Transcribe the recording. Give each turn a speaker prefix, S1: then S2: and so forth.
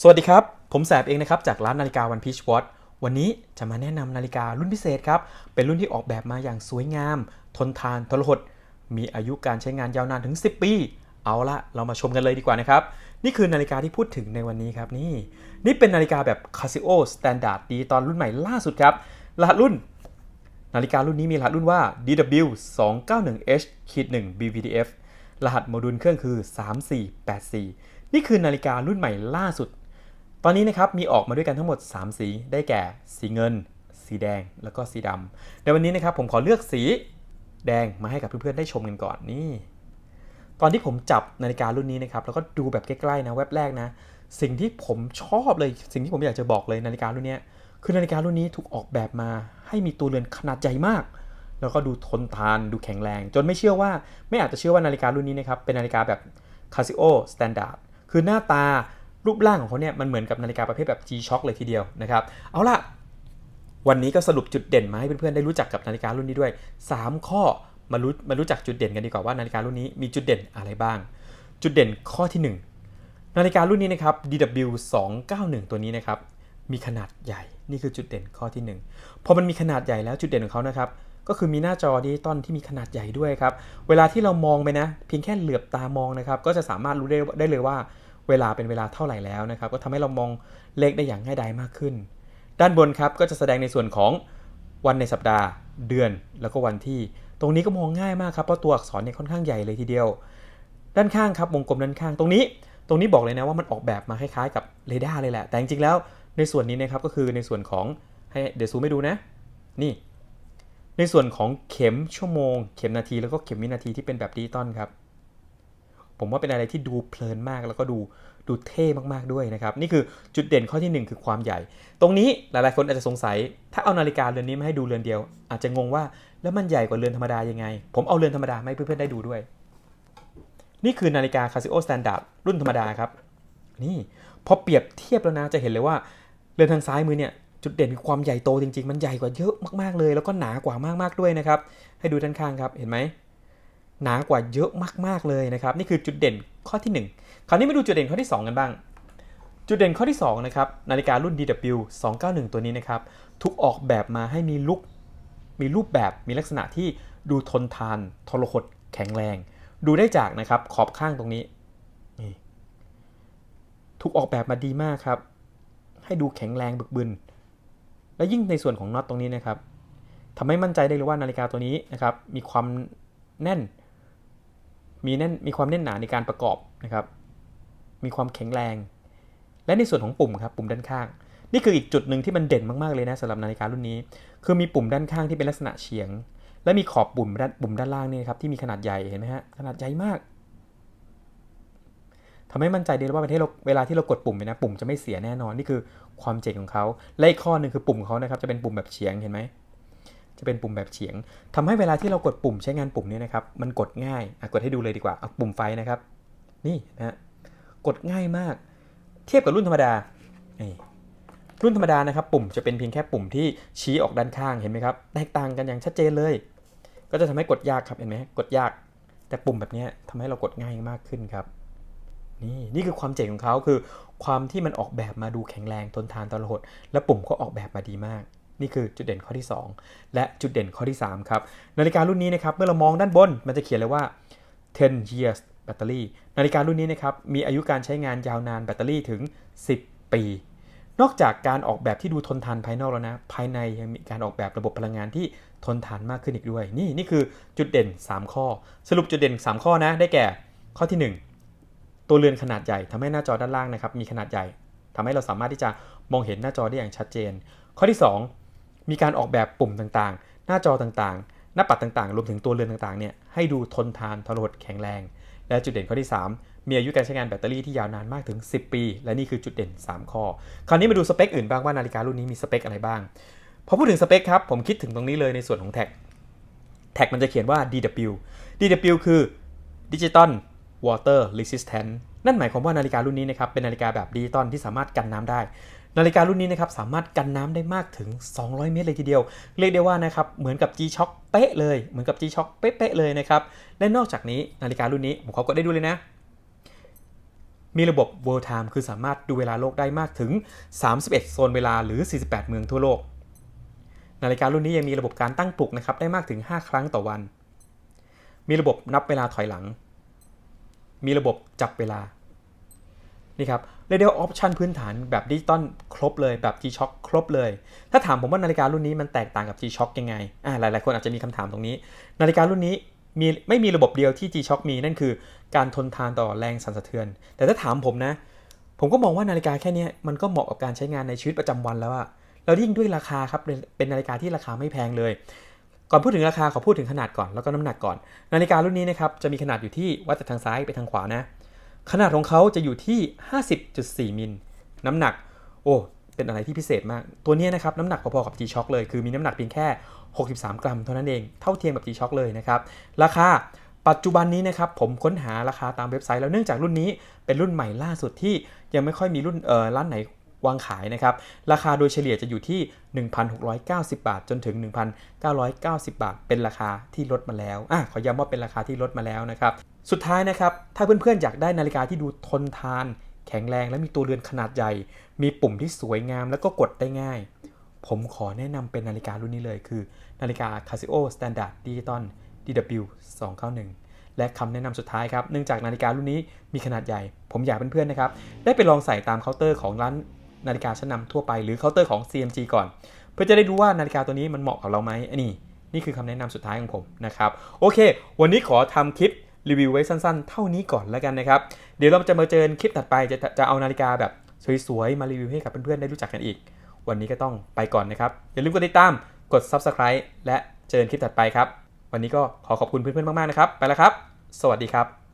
S1: สวัสดีครับ ผมแสบเองนะครับ จากร้านนาฬิกาวันพีชวอตวันนี้จะมาแนะนำนาฬิการุ่นพิเศษครับ เป็นรุ่นที่ออกแบบมาอย่างสวยงาม ทนทานทรหด มีอายุการใช้งานยาวนานถึง 10 ปี เอาละเรามาชมกันเลยดีกว่านะครับ นี่คือนาฬิกาที่พูดถึงในวันนี้ครับนี่ นี่เป็นนาฬิกาแบบ Casio Standard ดีตอนรุ่นใหม่ล่าสุดครับรหัสรุ่น นาฬิการุ่นนี้มีรหัสรุ่นว่า DW 2 9 1 H 1 BVDF รหัสโมดูลเครื่องคือ 3484 นี่คือนาฬิการุ่นใหม่ล่าสุด ตอนนี้นะครับมีออกมาด้วยกันทั้งหมด 3 สีได้แก่ สีเงิน สีแดงแล้วก็สีดำในวันนี้นะครับผมขอเลือกสีแดงมาให้กับเพื่อนๆได้ชมกันก่อนนี่ตอนที่ผมจับนาฬิการุ่นนี้นะครับแล้วก็ดูแบบใกล้ๆนะแวบแรกนะ สิ่งที่ผมชอบเลยสิ่งที่ผมอยากจะบอกเลยนาฬิการุ่นนี้คือนาฬิการุ่นนี้ถูกออกแบบมา ให้มีตัวเรือนขนาดใหญ่มาก แล้วก็ดูทนทานดูแข็งแรง จนไม่เชื่อว่าไม่อาจจะเชื่อว่านาฬิการุ่นนี้นะครับเป็นนาฬิกาแบบ Casio Standard คือหน้าตา รูปร่างของเขาเนี่ยมันเหมือนกับนาฬิกาประเภทแบบ G-Shock เลยทีเดียวนะครับ เอาล่ะ วันนี้ก็สรุปจุดเด่นมาให้เพื่อนๆได้รู้จักกับนาฬิการุ่นนี้ด้วย 3 ข้อมารู้มารู้จักจุดเด่นกันดีกว่าว่านาฬิการุ่นนี้มีจุดเด่นอะไรบ้าง จุดเด่นข้อที่ 1 นาฬิการุ่นนี้นะครับ DW 291 ตัวนี้นะครับมีขนาดใหญ่นี่คือจุดเด่นข้อที่ 1 พอมันมีขนาดใหญ่แล้วจุดเด่นของเขานะครับก็คือมีหน้าจอดิจิตอลที่มีขนาดใหญ่ด้วยครับ เวลาที่เรามองไปนะ เพียงแค่เหลือบตามองนะครับ ก็จะสามารถรู้ได้ได้เลยว่า เวลาเป็นเวลาเท่าไหร่แล้วนะครับ ก็ทำให้เรามองเลขได้อย่างง่ายดายมากขึ้น ด้านบนครับก็จะแสดงในส่วนของวันในสัปดาห์เดือนแล้วก็วันที่ ตรงนี้ก็มองง่ายมากครับเพราะตัวอักษรเนี่ยค่อนข้างใหญ่เลยทีเดียว ด้านข้างครับวงกลมด้านข้างตรงนี้ ตรงนี้บอกเลยนะว่ามันออกแบบมาคล้ายๆกับเรดาร์เลยแหละ แต่จริงๆแล้วในส่วนนี้นะครับก็คือในส่วนของให้เดี๋ยวซูมให้ดูนะ นี่ ในส่วนของเข็มชั่วโมง เข็มนาทีแล้วก็เข็มวินาทีที่เป็นแบบดิจิตอลครับ ผมว่าเป็นอะไรที่ดูเพลินมากแล้วก็ดูดูเท่มากๆด้วยนะครับ นี่คือจุดเด่นข้อที่ 1 คือความใหญ่ ตรงนี้หลายๆคนอาจจะสงสัย ถ้าเอานาฬิกาเรือนนี้มาให้ดูเรือนเดียว อาจจะงงว่าแล้วมันใหญ่กว่าเรือนธรรมดายังไง ผมเอาเรือนธรรมดาให้เพื่อนๆได้ดูด้วย นี่คือนาฬิกา Casio Standard รุ่นธรรมดาครับ นี่พอเปรียบเทียบแล้วนะจะเห็นเลยว่าเรือนทางซ้ายมือเนี่ยจุดเด่นคือความใหญ่โตจริงๆ มันใหญ่กว่าเยอะมากๆเลย แล้วก็หนากว่ามากๆด้วยนะครับ ให้ดูด้านข้างครับเห็นไหม หนากว่าเยอะมากๆเลยนะครับ นี่คือจุดเด่นข้อที่ 1 คราวนี้มาดูจุดเด่นข้อที่ 2 กันบ้าง จุดเด่นข้อที่ 2 นะครับ นาฬิการุ่น DW 291 ตัวนี้นะครับ ถูกออกแบบมาให้มีลุกมีรูปแบบมีลักษณะที่ดูทนทาน ทรหดแข็งแรง ดูได้จากนะครับขอบข้างตรงนี้นี่ถูกออกแบบมาดีมากครับ ให้ดูแข็งแรงบึกบึน และยิ่งในส่วนของน็อตตรงนี้นะครับทำให้มั่นใจได้เลยว่านาฬิกาตัวนี้นะครับมีความแน่น มีแน่นมีความแน่นหนาในการประกอบนะครับ มีความแข็งแรง และในส่วนของปุ่มครับปุ่มด้านข้าง นี่คืออีกจุดหนึ่งที่มันเด่นมากๆเลยนะสำหรับนาฬิการุ่นนี้ คือมีปุ่มด้านข้างที่เป็นลักษณะเฉียง และมีขอบปุ่มด้านปุ่มด้านล่างนี่ครับที่มีขนาดใหญ่เห็นไหมฮะขนาดใหญ่มากทำให้มั่นใจได้ว่าที่เราเวลาที่เรากดปุ่มนะปุ่มจะไม่เสียแน่นอนนี่คือความเจ๋งของเขาและอีกข้อหนึ่งคือปุ่มเขานะครับจะเป็นปุ่มแบบเฉียงเห็นไหม จะเป็นปุ่มแบบเฉียงทำให้เวลาที่เรากดปุ่มใช้งานปุ่มนี้นะครับ มันกดง่ายกดให้ดูเลยดีกว่าเอาปุ่มไฟนะครับ นี่นะฮะกดง่ายมาก เทียบกับรุ่นธรรมดารุ่นธรรมดานะครับ ปุ่มจะเป็นเพียงแค่ปุ่มที่ชี้ออกด้านข้างเห็นไหมครับแตกต่างกันอย่างชัดเจนเลย ก็จะทำให้กดยากครับเห็นไหมกดยาก แต่ปุ่มแบบนี้ทำให้เรากดง่ายมากขึ้นครับนี่นี่คือความเจ๋งของเขาคือ ความที่มันออกแบบมาดูแข็งแรงทนทานตลอดและปุ่มก็ออกแบบมาดีมาก นี่คือจุดเด่นข้อที่ 2 และจุดเด่นข้อที่ 3 ครับ นาฬิการุ่นนี้นะครับ เมื่อเรามองด้านบน มันจะเขียนเลยว่า 10 years battery นาฬิการุ่นนี้นะครับ มีอายุการใช้งานยาวนานแบตเตอรี่ถึง 10 ปี นอกจากการออกแบบที่ดูทนทานภายนอกแล้วนะ ภายในยังมีการออกแบบระบบพลังงานที่ทนทานมากขึ้นอีกด้วย นี่นี่คือจุดเด่น 3 ข้อ สรุปจุดเด่น 3 ข้อนะ ได้แก่ ข้อที่ 1 ตัวเรือนขนาดใหญ่ทำให้หน้าจอด้านล่างนะครับ มีขนาดใหญ่ทำให้เราสามารถที่จะมองเห็นหน้าจอได้อย่างชัดเจน ข้อที่ 2 มีการออกแบบปุ่มต่างๆ หน้าจอต่างๆ หน้าปัดต่างๆ รวมถึงตัวเรือนต่างๆเนี่ยให้ดูทนทานทรหดแข็งแรง และจุดเด่นข้อที่ 3 มีอายุการใช้งานแบตเตอรี่ที่ยาวนานมากถึง 10 ปี และนี่คือจุดเด่น 3 ข้อ คราวนี้มาดูสเปคอื่นบ้างว่านาฬิการุ่นนี้มีสเปคอะไรบ้าง พอพูดถึงสเปคครับผมคิดถึงตรงนี้เลยในส่วนของแท็กแท็กมันจะเขียนว่า DW DW คือ Digital Water Resistant นั่นหมายความว่านาฬิการุ่นนี้นะครับเป็นนาฬิกาแบบดิจิตอลที่สามารถกันน้ำได้ นาฬิการุ่นนี้นะครับสามารถกันน้ำได้มากถึง 200 เมตรเลยทีเดียว เรียกได้ว่านะครับเหมือนกับ G-Shock เป๊ะเลยเหมือนกับ G-Shock เป๊ะเลยนะครับและนอกจากนี้นาฬิการุ่นนี้ผมขอกดได้ดูเลยนะ มีระบบ World Time คือสามารถดูเวลาโลกได้มากถึง 31 โซนเวลาหรือ 48 เมืองทั่วโลก นาฬิการุ่นนี้ยังมีระบบการตั้งปลุกนะครับได้มากถึง 5 ครั้งต่อวัน มีระบบนับเวลาถอยหลัง มีระบบจับเวลานี่ครับ Radio Option พื้นฐานแบบดิจิตอลครบเลยแบบ G-Shock ครบเลย ถ้าถามผมว่านาฬิการุ่นนี้มันแตกต่างกับ G-Shock ยังไงอ่าหลายๆ คนอาจจะมีคำถามตรงนี้ นาฬิการุ่นนี้มีไม่มีระบบเดียวที่ G-Shock มีนั่นคือ การทนทานต่อแรงสั่นสะเทือน แต่ถ้าถามผมนะ ผมก็มองว่านาฬิกาแค่นี้มันก็เหมาะกับการใช้งานในชีวิตประจำวันแล้วอะแล้วยิ่งด้วยราคาครับเป็นเป็นนาฬิกาที่ราคาไม่แพงเลยก่อนพูดถึงราคาขอพูดถึงขนาดก่อนแล้วก็น้ำหนักก่อน นาฬิการุ่นนี้นะครับจะมีขนาดอยู่ที่วัดจากทางซ้ายไปทางขวานะ ขนาดของเขาจะอยู่ที่ 50.4 มิล น้ำหนัก โอ้ เป็นอะไรที่พิเศษมาก ตัวนี้นะครับ น้ำหนักพอๆกับ G-Shock เลย คือมีน้ำหนักเพียงแค่ 63 กรัมเท่านั้นเอง เท่าเทียมกับ G-Shock เลยนะครับ ราคาปัจจุบันนี้นะครับ ผมค้นหาราคาตามเว็บไซต์แล้วเนื่องจากรุ่นนี้เป็นรุ่นใหม่ล่าสุดที่ยังไม่ค่อยมีรุ่นเอ่อร้านไหนวางขายนะครับ ราคาโดยเฉลี่ยจะอยู่ที่ 1,690 บาท จนถึง 1,990 บาท เป็นราคาที่ลดมาแล้วอะขอย้ำว่าเป็นราคาที่ลดมาแล้วนะครับ สุดท้ายนะครับ ถ้าเพื่อนๆอยากได้นาฬิกาที่ดูทนทาน แข็งแรงและมีตัวเรือนขนาดใหญ่ มีปุ่มที่สวยงามแล้วก็กดได้ง่าย ผมขอแนะนำเป็นนาฬิการุ่นนี้เลยคือ นาฬิกา Casio Standard Digital DW 291และคำแนะนำสุดท้ายครับ เนื่องจากนาฬิการุ่นนี้มีขนาดใหญ่ ผมอยากเพื่อนๆนะครับ ได้ไปลองใส่ตามเคาน์เตอร์ของร้านนาฬิกาชั้นนำทั่วไปหรือเคาน์เตอร์ของ CMG ก่อน เพื่อจะได้รู้ว่านาฬิกาตัวนี้มันเหมาะกับเราไหมอันนี้นี่คือคำแนะนำสุดท้ายของผมนะครับ โอเค วันนี้ขอทำคลิป รีวิวไว้สั้นๆ เท่านี้ก่อนแล้วกันนะครับ เดี๋ยวเราจะมาเจอนคลิปถัดไปจะจะเอานาฬิกาแบบสวยๆ มารีวิวให้กับเพื่อนๆ ได้รู้จักกันอีก วันนี้ก็ต้องไปก่อนนะครับ อย่าลืมกดติดตาม กด Subscribe และเจอนคลิปถัดไปครับ วันนี้ก็ขอขอบคุณเพื่อนๆ มากๆ นะครับ ไปแล้วครับ สวัสดีครับ